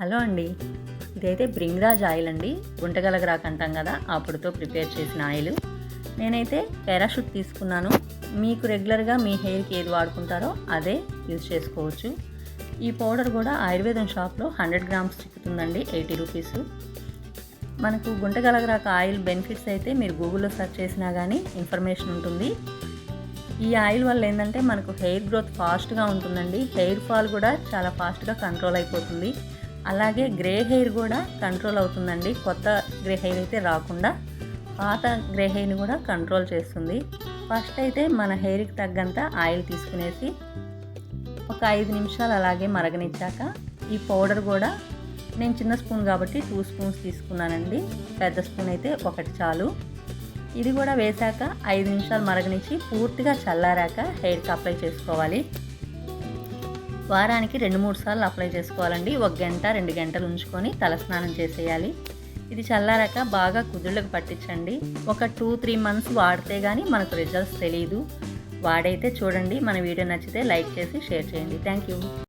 Hello అండి. ఇదైతే Bhringraj oil అండి. గుంటగలగరాకు అంటాం కదా అప్పుడుతో ప్రిపేర్ చేసిన ఆయిల్. నేనైతే పారాషూట్ తీసుకున్నాను. మీకు రెగ్యులర్గా మీ హెయిర్కి ఏది వాడుకుంటారో అదే యూజ్ చేసుకోవచ్చు. ఈ పౌడర్ కూడా ఆయుర్వేదం షాప్లో హండ్రెడ్ గ్రామ్స్ చిక్కుతుందండి ఎయిటీ రూపీస్. మనకు గుంటగలగరాక ఆయిల్ బెనిఫిట్స్ అయితే మీరు గూగుల్లో సెర్చ్ చేసినా కానీ ఇన్ఫర్మేషన్ ఉంటుంది. ఈ ఆయిల్ వల్ల ఏంటంటే మనకు హెయిర్ గ్రోత్ ఫాస్ట్గా ఉంటుందండి. హెయిర్ ఫాల్ కూడా చాలా ఫాస్ట్గా కంట్రోల్ అయిపోతుంది. అలాగే గ్రే హెయిర్ కూడా కంట్రోల్ అవుతుందండి. కొత్త గ్రే హెయిర్ అయితే రాకుండా పాత గ్రే హెయిర్ని కూడా కంట్రోల్ చేస్తుంది. ఫస్ట్ అయితే మన హెయిర్కి తగ్గంత ఆయిల్ తీసుకునేసి ఒక ఐదు నిమిషాలు అలాగే మరగనిచ్చాక ఈ పౌడర్ కూడా నేను చిన్న స్పూన్ కాబట్టి టూ స్పూన్స్ తీసుకున్నానండి. పెద్ద స్పూన్ అయితే ఒకటి చాలు. ఇది కూడా వేశాక ఐదు నిమిషాలు మరగనిచ్చి పూర్తిగా చల్లారాక హెయిర్కి అప్లై చేసుకోవాలి. వారానికి రెండు మూడు సార్లు అప్లై చేసుకోవాలండి. ఒక గంట రెండు గంటలు ఉంచుకొని తలస్నానం చేసేయాలి. ఇది చల్లారాక బాగా కుదుళ్ళకు పట్టించండి. ఒక టూ త్రీ మంత్స్ వాడితే కానీ మనకు రిజల్ట్స్ తెలియదు వాడైతే చూడండి మన వీడియో నచ్చితే లైక్ చేసి షేర్ చేయండి. Thank you.